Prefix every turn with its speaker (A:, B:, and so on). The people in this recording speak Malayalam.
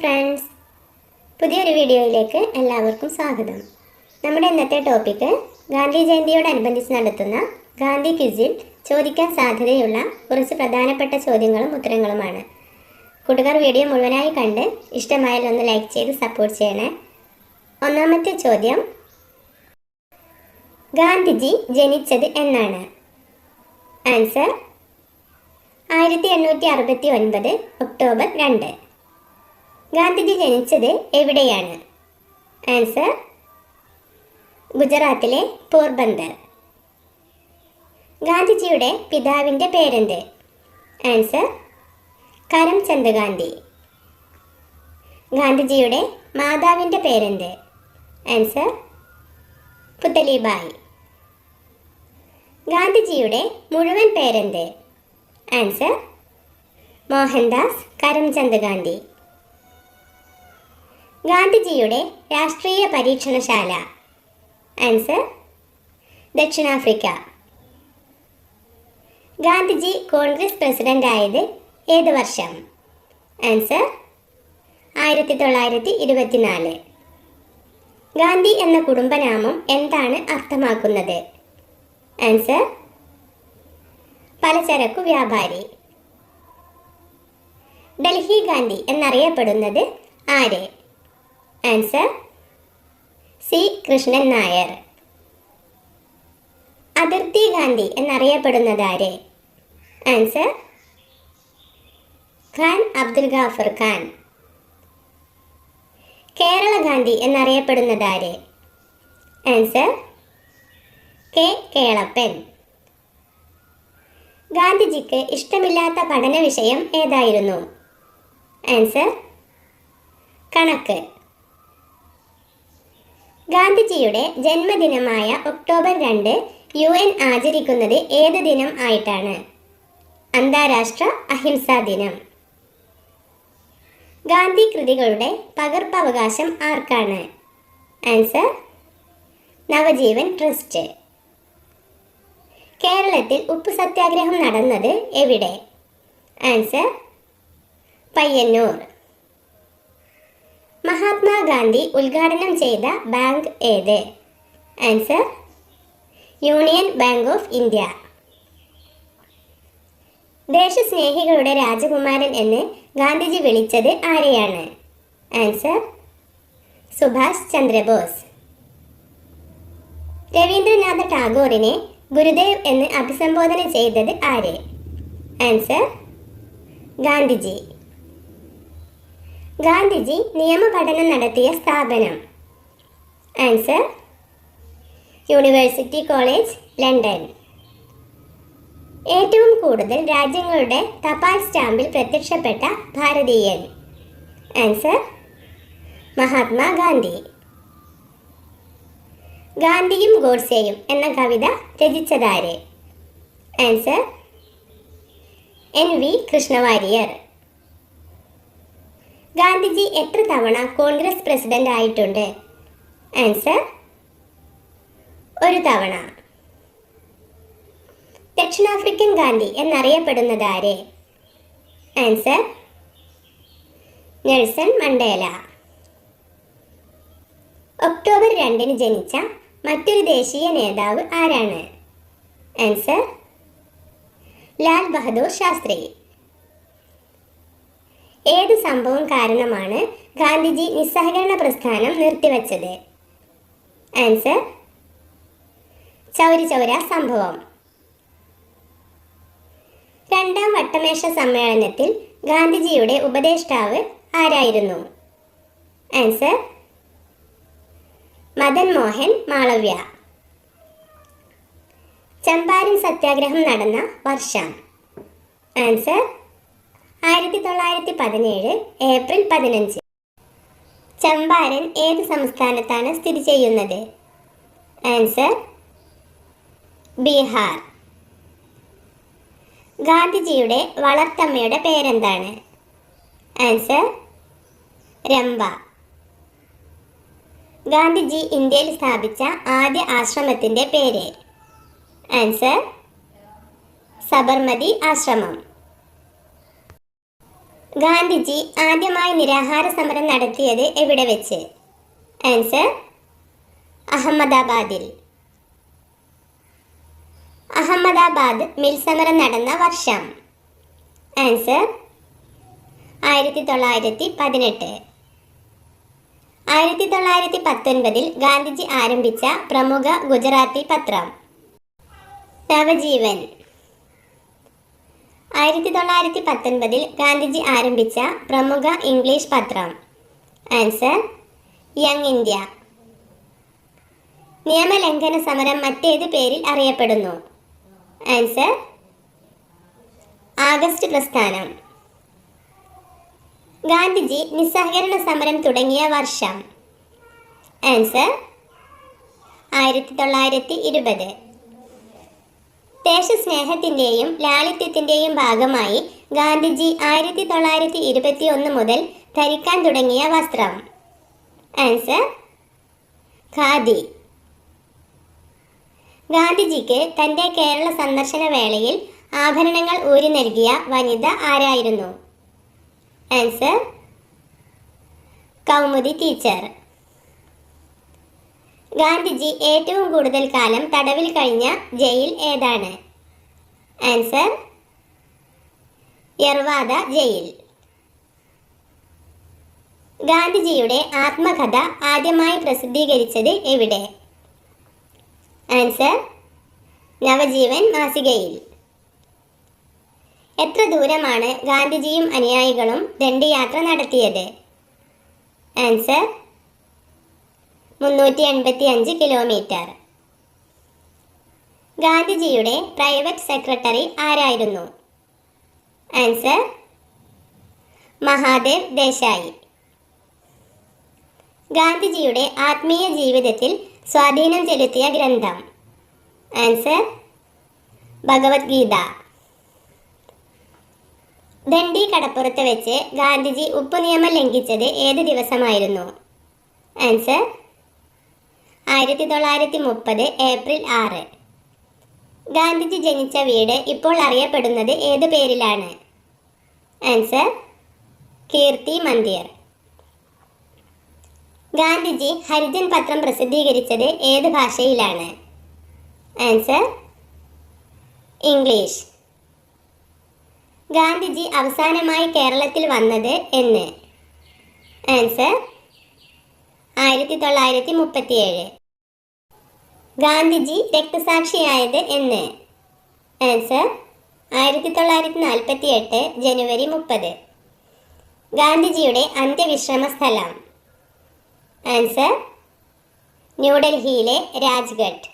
A: ഫ്രണ്ട്സ് പുതിയൊരു വീഡിയോയിലേക്ക് എല്ലാവർക്കും സ്വാഗതം. നമ്മുടെ ഇന്നത്തെ ടോപ്പിക്ക് ഗാന്ധി ജയന്തിയോടനുബന്ധിച്ച് നടത്തുന്ന ഗാന്ധി ക്വിസിൽ ചോദിക്കാൻ സാധ്യതയുള്ള കുറച്ച് പ്രധാനപ്പെട്ട ചോദ്യങ്ങളും ഉത്തരങ്ങളുമാണ്. കൂട്ടുകാർ വീഡിയോ മുഴുവനായി കണ്ട് ഇഷ്ടമായാൽ ഒന്ന് ലൈക്ക് ചെയ്ത് സപ്പോർട്ട് ചെയ്യണേ. ഒന്നാമത്തെ ചോദ്യം ഗാന്ധിജി ജനിച്ചത് എന്നാണ്. ആൻസർ ആയിരത്തി എണ്ണൂറ്റി അറുപത്തി ഒൻപത് ഒക്ടോബർ രണ്ട്. ഗാന്ധിജി ജനിച്ചത് എവിടെയാണ്? ആൻസർ ഗുജറാത്തിലെ പോർബന്ദർ. ഗാന്ധിജിയുടെ പിതാവിന്റെ പേരെന്ത്? ആൻസർ കരംചന്ദ് ഗാന്ധി. ഗാന്ധിജിയുടെ മാതാവിന്റെ പേരെന്ത്? ആൻസർ പുത്തലിബായി. ഗാന്ധിജിയുടെ മുഴുവൻ പേരെന്ത്? ആൻസർ മോഹൻദാസ് കരംചന്ദ് ഗാന്ധി. ഗാന്ധിജിയുടെ രാഷ്ട്രീയ പരീക്ഷണശാല. ആൻസർ ദക്ഷിണാഫ്രിക്ക. ഗാന്ധിജി കോൺഗ്രസ് പ്രസിഡന്റ് ആയത് ഏത് വർഷം? ആൻസർ ആയിരത്തി തൊള്ളായിരത്തി ഇരുപത്തിനാല് ഗാന്ധി എന്ന കുടുംബനാമം എന്താണ് അർത്ഥമാക്കുന്നത്? ആൻസർ പലചരക്കു വ്യാപാരി. ഡൽഹി ഗാന്ധി എന്നറിയപ്പെടുന്നത് ആര്? Answer C Krishnan Nair. അതിർത്തി ഗാന്ധി എന്നറിയപ്പെടുന്നത് ആര്? ആൻസർ ഖാൻ അബ്ദുൽ ഗാഫർ ഖാൻ. കേരള ഗാന്ധി എന്നറിയപ്പെടുന്നത് ആര്? Answer K. കേളപ്പൻ. ഗാന്ധിജിക്ക് ഇഷ്ടമില്ലാത്ത പഠന വിഷയം ഏതായിരുന്നു? ആൻസർ കണക്ക്. ഗാന്ധിജിയുടെ ജന്മദിനമായ ഒക്ടോബർ രണ്ട് യു എൻ ആചരിക്കുന്നത് ഏത് ദിനം ആയിട്ടാണ്? അന്താരാഷ്ട്ര അഹിംസാ ദിനം. ഗാന്ധി കൃതികളുടെ പകർപ്പവകാശം ആർക്കാണ്? Answer Navajivan trust. കേരളത്തിൽ ഉപ്പ് സത്യാഗ്രഹം നടന്നത് എവിടെ? ആൻസർ പയ്യന്നൂർ. മഹാത്മാഗാന്ധി ഉദ്ഘാടനം ചെയ്ത ബാങ്ക് ഏത്? Answer Union Bank of India. ദേശസ്നേഹികളുടെ രാജകുമാരൻ എന്ന് ഗാന്ധിജി വിളിച്ചത് ആരെയാണ്? ആൻസർ സുഭാഷ് ചന്ദ്രബോസ്. രവീന്ദ്രനാഥ ടാഗോറിനെ ഗുരുദേവ് എന്ന് അഭിസംബോധന ചെയ്തത് ആര്? ആൻസർ ഗാന്ധിജി. ഗാന്ധിജി നിയമപഠനം നടത്തിയ സ്ഥാപനം. ആൻസർ യൂണിവേഴ്സിറ്റി കോളേജ് ലണ്ടൻ ഏറ്റവും കൂടുതൽ രാജ്യങ്ങളുടെ തപാൽ സ്റ്റാമ്പിൽ പ്രത്യക്ഷപ്പെട്ട ഭാരതീയൻ. ആൻസർ മഹാത്മാഗാന്ധി ഗാന്ധിയും ഗോഡ്സെയും എന്ന കവിത രചിച്ചതാരെ? Answer N V Krishna Warrier. Gandhiji എത്ര തവണ കോൺഗ്രസ് പ്രസിഡന്റ് ആയിട്ടുണ്ട് ആൻസർ ഒരു തവണ. ദക്ഷിണാഫ്രിക്കൻ ഗാന്ധി എന്നറിയപ്പെടുന്നത് ആര്? Answer Nelson Mandela. ഒക്ടോബർ രണ്ടിന് ജനിച്ച മറ്റൊരു ദേശീയ നേതാവ് ആരാണ്? ആൻസർ ലാൽ ബഹദൂർ ശാസ്ത്രി. ഏത് സംഭവം കാരണമാണ് ഗാന്ധിജി നിസ്സഹകരണ പ്രസ്ഥാനം നിർത്തിവച്ചത്? ആൻസർ ചൗരി ചൗര സംഭവം. രണ്ടാം വട്ടമേശ സമ്മേളനത്തിൽ ഗാന്ധിജിയുടെ ഉപദേഷ്ടാവ് ആരായിരുന്നു? ആൻസർ മദൻ മോഹൻ മാളവ്യ. ചമ്പാരൻ സത്യാഗ്രഹം നടന്ന വർഷം. ആൻസർ ആയിരത്തി തൊള്ളായിരത്തി പതിനേഴ് ഏപ്രിൽ പതിനഞ്ച്. ചമ്പാരൻ ഏത് സംസ്ഥാനത്താണ് സ്ഥിതി ചെയ്യുന്നത്? ആൻസർ ബീഹാർ. ഗാന്ധിജിയുടെ വളർത്തമ്മയുടെ പേരെന്താണ്? ആൻസർ രംഭ. ഗാന്ധിജി ഇന്ത്യയിൽ സ്ഥാപിച്ച ആദ്യ ആശ്രമത്തിന്റെ പേര്. ആൻസർ സബർമതി ആശ്രമം. ഗാന്ധിജി ആദ്യമായി നിരാഹാര സമരം നടത്തിയത് എവിടെ വെച്ച്? ആൻസർ അഹമ്മദാബാദിൽ. അഹമ്മദാബാദ് മിൽ സമരം നടന്ന വർഷം. ആൻസർ ആയിരത്തി തൊള്ളായിരത്തി പതിനെട്ട് ആയിരത്തി തൊള്ളായിരത്തി പത്തൊൻപതിൽ ഗാന്ധിജി ആരംഭിച്ച പ്രമുഖ ഗുജറാത്തി പത്രം. നവജീവൻ. ആയിരത്തി തൊള്ളായിരത്തി പത്തൊൻപതിൽ ഗാന്ധിജി ആരംഭിച്ച പ്രമുഖ ഇംഗ്ലീഷ് പത്രം. Answer Young India. നിയമലംഘന സമരം മറ്റേത് പേരിൽ അറിയപ്പെടുന്നു. ആൻസർ ആഗസ്റ്റ് പ്രസ്ഥാനം. ഗാന്ധിജി നിസ്സഹകരണ സമരം തുടങ്ങിയ വർഷം. ആൻസർ ആയിരത്തി തൊള്ളായിരത്തി ഇരുപത് ദേശസ്നേഹത്തിന്റെയും ലാളിത്യത്തിന്റെയും ഭാഗമായി ഗാന്ധിജി ആയിരത്തി തൊള്ളായിരത്തി ഇരുപത്തി ഒന്ന് മുതൽ ധരിക്കാൻ തുടങ്ങിയ വസ്ത്രം. ആൻസർ ഖാദി. ഗാന്ധിജിക്ക് തന്റെ കേരള സന്ദർശന വേളയിൽ ആഭരണങ്ങൾ ഊരി നൽകിയ വനിത ആരായിരുന്നു? ആൻസർ കൗമുദി ടീച്ചർ ഗാന്ധിജി ഏറ്റവും കൂടുതൽ കാലം തടവിൽ കഴിഞ്ഞ ജയിൽ ഏതാണ്? Answer Yerwada jail. ഗാന്ധിജിയുടെ ആത്മകഥ ആദ്യമായി പ്രസിദ്ധീകരിച്ചത് എവിടെ? ആൻസർ നവജീവൻ മാസികയിൽ. എത്ര ദൂരമാണ് ഗാന്ധിജിയും അനുയായികളും ദണ്ഡിയാത്ര നടത്തിയത്? ആൻസർ മുന്നൂറ്റി എൺപത്തി അഞ്ച് കിലോമീറ്റർ ഗാന്ധിജിയുടെ പ്രൈവറ്റ് സെക്രട്ടറി ആരായിരുന്നു? ആൻസർ മഹാദേവ് ദേശായി. ഗാന്ധിജിയുടെ ആത്മീയ ജീവിതത്തിൽ സ്വാധീനം ചെലുത്തിയ ഗ്രന്ഥം. ആൻസർ ഭഗവത്ഗീത. ദണ്ഡി കടപ്പുറത്ത് വെച്ച് ഗാന്ധിജി ഉപ്പ് നിയമം ലംഘിച്ചത് ഏത് ദിവസമായിരുന്നു? ആൻസർ ആയിരത്തി തൊള്ളായിരത്തി മുപ്പത് ഏപ്രിൽ ആറ്. ഗാന്ധിജി ജനിച്ച വീട് ഇപ്പോൾ അറിയപ്പെടുന്നത് ഏത് പേരിലാണ്? ആൻസർ കീർത്തി മന്ദിർ ഗാന്ധിജി ഹരിജൻ പത്രം പ്രസിദ്ധീകരിച്ചത് ഏത് ഭാഷയിലാണ്? Answer English. ഗാന്ധിജി അവസാനമായി കേരളത്തിൽ വന്നത് എന്ന്. ആൻസർ ആയിരത്തി തൊള്ളായിരത്തി മുപ്പത്തിയേഴ് ഗാന്ധിജി രക്തസാക്ഷിയായത് എന്ന്. ആൻസർ ആയിരത്തി തൊള്ളായിരത്തി നാൽപ്പത്തി എട്ട് ജനുവരി മുപ്പത്. ഗാന്ധിജിയുടെ അന്ത്യവിശ്രമ സ്ഥലം ആൻസർ ന്യൂഡൽഹിയിലെ രാജ്ഘട്ട്.